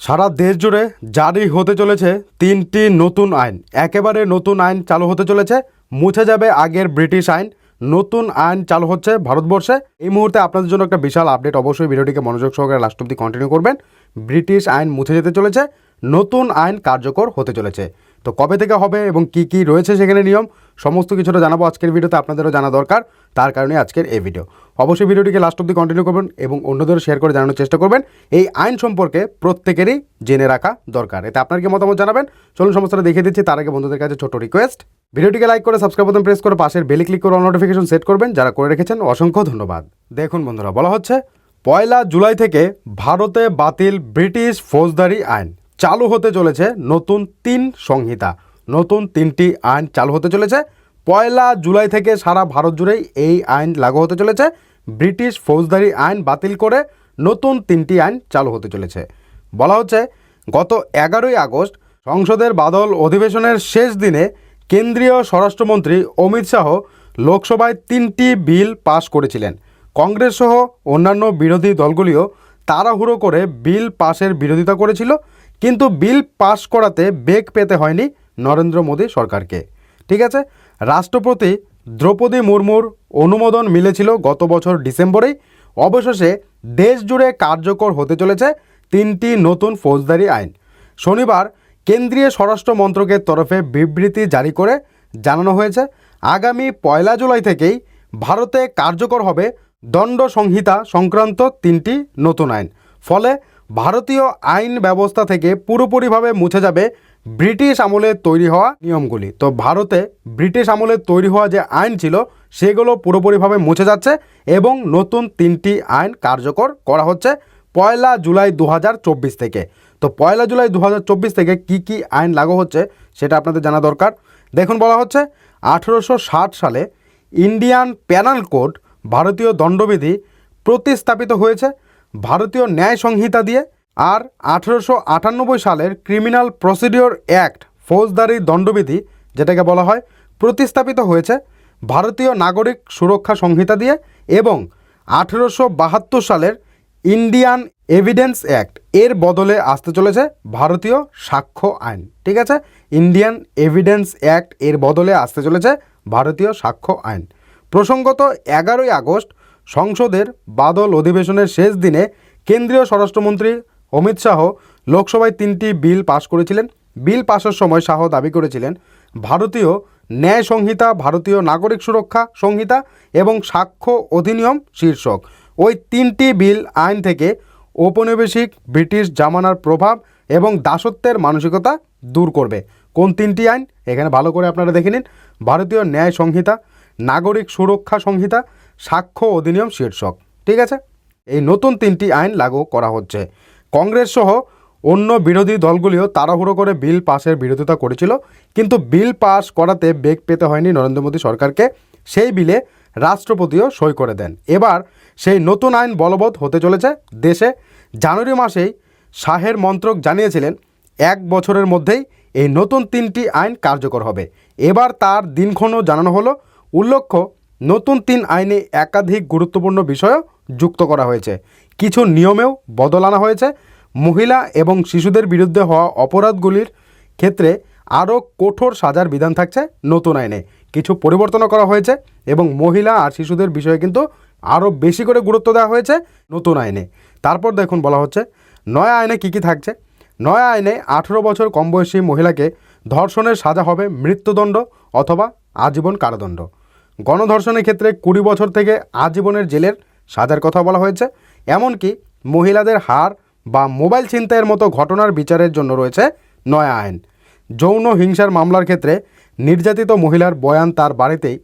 সারা দেশ জুড়ে জারি হতে চলেছে তিনটি নতুন আইন। একেবারে নতুন আইন চালু হতে চলেছে, মুছে যাবে আগের ব্রিটিশ আইন। নতুন আইন চালু হচ্ছে ভারতবর্ষে। এই মুহূর্তে আপনাদের জন্য একটা বিশাল আপডেট। অবশ্যই ভিডিওটিকে মনোযোগ সহকারে লাস্ট অব্দি কন্টিনিউ করবেন। ব্রিটিশ আইন মুছে যেতে চলেছে, নতুন আইন কার্যকর হতে চলেছে। তো কবে থেকে হবে এবং কি কি রয়েছে সেখানে নিয়ম, সমস্ত কিছুটা জানাব আজকের ভিডিওতে, আপনাদেরও জানা দরকার। তার কারণে আজকের এই ভিডিও। অবশ্যই ভিডিওটিকে লাস্ট অব্দি কন্টিনিউ করবেন এবং অন্যদেরও শেয়ার করে জানানোর চেষ্টা করবেন। এই আইন সম্পর্কে প্রত্যেকেরই জেনে রাখা দরকার। এতে আপনার কি মতামত জানাবেন? চলুন সমস্তটা দেখিয়ে দিচ্ছি। তার আগে বন্ধুদের কাছে ছোট রিকোয়েস্ট ভিডিওটিকে লাইক করে সাবস্ক্রাইব বাটন প্রেস করে পাশের বেলে ক্লিক করে নোটিফিকেশন সেট করবেন। যারা করে রেখেছেন, অসংখ্য ধন্যবাদ। দেখুন বন্ধুরা, বলা হচ্ছে, পয়লা জুলাই থেকে ভারতে বাতিল ব্রিটিশ ফৌজদারি আইন। চালু হতে চলেছে নতুন তিন সংহিতা। নতুন তিনটি আইন চালু হতে চলেছে। পয়লা জুলাই থেকে সারা ভারত জুড়েই এই আইন লাগু হতে চলেছে। ব্রিটিশ ফৌজদারি আইন বাতিল করে নতুন তিনটি আইন চালু হতে চলেছে। বলা হচ্ছে, গত এগারোই আগস্ট সংসদের বাদল অধিবেশনের শেষ দিনে কেন্দ্রীয় স্বরাষ্ট্রমন্ত্রী অমিত শাহ লোকসভায় তিনটি বিল পাশ করেছিলেন। কংগ্রেস সহ অন্যান্য বিরোধী দলগুলিও তাড়াহুড়ো করে বিল পাশের বিরোধিতা করেছিল। কিন্তু বিল পাশ করাতে বেগ পেতে হয়নি নরেন্দ্র মোদী সরকারকে। ঠিক আছে? রাষ্ট্রপতি দ্রৌপদী মুর্মুর অনুমোদন মিলেছিল গত বছর ডিসেম্বরেই। অবশেষে দেশ জুড়ে কার্যকর হতে চলেছে তিনটি নতুন ফৌজদারি আইন। শনিবার কেন্দ্রীয় স্বরাষ্ট্র মন্ত্রকের তরফে বিবৃতি জারি করে জানানো হয়েছে, আগামী পয়লা জুলাই থেকেই ভারতে কার্যকর হবে দণ্ড সংহিতা সংক্রান্ত তিনটি নতুন আইন। ফলে ভারতীয় আইন ব্যবস্থা থেকে পুরোপুরিভাবে মুছে যাবে ব্রিটিশ আমলে তৈরি হওয়া নিয়মগুলি। তো ভারতে ব্রিটিশ আমলে তৈরি হওয়া যে আইন ছিল, সেগুলো পুরোপুরিভাবে মুছে যাচ্ছে এবং নতুন তিনটি আইন কার্যকর করা হচ্ছে পয়লা জুলাই দু হাজার চব্বিশ থেকে। তো পয়লা জুলাই দু হাজার চব্বিশ থেকে কি কি আইন লাগু হচ্ছে সেটা আপনাদের জানা দরকার। দেখুন বলা হচ্ছে, আঠেরোশো ষাট সালে ইন্ডিয়ান প্যানাল কোড, ভারতীয় দণ্ডবিধি প্রতিস্থাপিত হয়েছে। ভারতীয় ন্যায় সংহিতা দিয়ে আর আঠেরোশো আটানব্বই সালের ক্রিমিনাল প্রসিডিওর অ্যাক্ট ফৌজদারি দণ্ডবিধি, যেটাকে বলা হয়, প্রতিস্থাপিত হয়েছে ভারতীয় নাগরিক সুরক্ষা সংহিতা দিয়ে এবং আঠেরোশো বাহাত্তর সালের ইন্ডিয়ান এভিডেন্স অ্যাক্ট। এর বদলে আসতে চলেছে ভারতীয় সাক্ষ্য আইন। ঠিক আছে? ইন্ডিয়ান এভিডেন্স অ্যাক্ট এর বদলে আসতে চলেছে ভারতীয় সাক্ষ্য আইন। প্রসঙ্গত এগারোই আগস্ট সংসদের বাদল অধিবেশনের শেষ দিনে কেন্দ্রীয় স্বরাষ্ট্রমন্ত্রী অমিত শাহ লোকসভায় তিনটি বিল পাশ করেছিলেন। বিল পাশের সময় শাহ দাবি করেছিলেন, ভারতীয় ন্যায় সংহিতা, ভারতীয় নাগরিক সুরক্ষা সংহিতা এবং সাক্ষ্য অধিনিয়ম শীর্ষক। ওই তিনটি বিল আইন থেকে ঔপনিবেশিক ব্রিটিশ জামানার প্রভাব এবং দাসত্বের মানসিকতা দূর করবে। কোন তিনটি আইন? এখানে ভালো করে আপনারা দেখে নিন। ভারতীয় ন্যায় সংহিতা, নাগরিক সুরক্ষা সংহিতা সাক্ষ্য অধিনিয়ম শীর্ষক। ঠিক আছে? এই নতুন তিনটি আইন লাগু করা হচ্ছে। কংগ্রেস সহ অন্য বিরোধী দলগুলিও তাড়াহুড়ো করে বিল পাশের বিরোধিতা করেছিল। কিন্তু বিল পাস করাতে বেগ পেতে হয়নি নরেন্দ্র মোদী সরকারকে। সেই বিলে রাষ্ট্রপতিও সই করে দেন। এবার সেই নতুন আইন বলবৎ হতে চলেছে দেশে। জানুয়ারি মাসেই শাহের মন্ত্রক জানিয়েছিলেন, এক বছরের মধ্যেই এই নতুন তিনটি আইন কার্যকর হবে। এবার তার দিনক্ষণও জানানো হলো। উল্লেখ্য নতুন তিন আইনে একাধিক গুরুত্বপূর্ণ বিষয়ও যুক্ত করা হয়েছে। কিছু নিয়মেও বদল আনা হয়েছে। মহিলা এবং শিশুদের বিরুদ্ধে হওয়া অপরাধগুলির ক্ষেত্রে আরও কঠোর সাজার বিধান থাকছে নতুন আইনে। কিছু পরিবর্তনও করা হয়েছে এবং মহিলা আর শিশুদের বিষয়ে কিন্তু আরও বেশি করে গুরুত্ব দেওয়া হয়েছে নতুন আইনে। তারপর দেখুন বলা হচ্ছে, নয়া আইনে কী কী থাকছে? নয়া আইনে আঠেরো বছর কম বয়সী মহিলাকে ধর্ষণের সাজা হবে মৃত্যুদণ্ড অথবা আজীবন কারাদণ্ড। গণধর্ষণের ক্ষেত্রে কুড়ি বছর থেকে আজীবনের জেলের সাজার কথা বলা হয়েছে। এমনকি মহিলাদের হার বা মোবাইল ছিনতাইয়ের মতো ঘটনার বিচারের জন্য রয়েছে নয়া আইন। যৌন হিংসার মামলার ক্ষেত্রে নির্যাতিত মহিলার বয়ান তার বাড়িতেই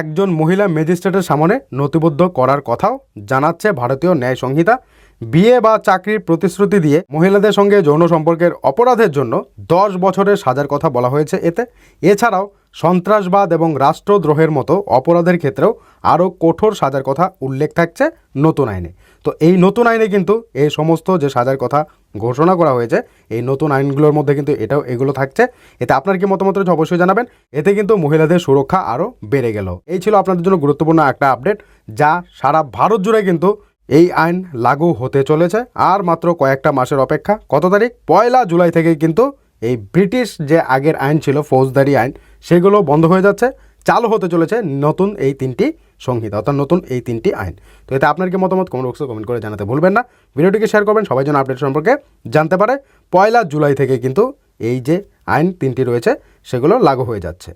একজন মহিলা ম্যাজিস্ট্রেটের সামনে নথিবদ্ধ করার কথাও জানাচ্ছে ভারতীয় ন্যায় সংহিতা। বিয়ে বা চাকরির প্রতিশ্রুতি দিয়ে মহিলাদের সঙ্গে যৌন সম্পর্কের অপরাধের জন্য দশ বছরের সাজার কথা বলা হয়েছে এতে। এছাড়াও সন্ত্রাসবাদ এবং রাষ্ট্রদ্রোহের মতো অপরাধের ক্ষেত্রেও আরও কঠোর সাজার কথা উল্লেখ থাকছে নতুন আইনে। তো এই নতুন আইনে কিন্তু এই সমস্ত যে সাজার কথা ঘোষণা করা হয়েছে, এই নতুন আইনগুলোর মধ্যে কিন্তু এটাও এগুলো থাকছে। এতে আপনার কি মতামত রয়েছে অবশ্যই জানাবেন। এতে কিন্তু মহিলাদের সুরক্ষা আরও বেড়ে গেল। এই ছিল আপনাদের জন্য গুরুত্বপূর্ণ একটা আপডেট, যা সারা ভারত জুড়ে কিন্তু এই আইন লাগু হতে চলেছে। আর মাত্র কয়েকটা মাসের অপেক্ষা, কত তারিখ? পয়লা জুলাই থেকেই কিন্তু এই ব্রিটিশ যে আগের আইন ছিল, ফৌজদারি আইন, সেগুলো বন্ধ হয়ে যাচ্ছে, চালু হতে চলেছে নতুন এই তিনটি সংহিতা, অর্থাৎ নতুন এই তিনটি আইন। তো এতে আপনার কি মতামত কমেন্ট বক্সে কমেন্ট করে জানাতে ভুলবেন না। ভিডিওটিকে শেয়ার করবেন, সবাই যেন আপডেট সম্পর্কে জানতে পারে। পয়লা জুলাই থেকে কিন্তু এই যে আইন তিনটি রয়েছে, সেগুলো লাগু হয়ে যাচ্ছে।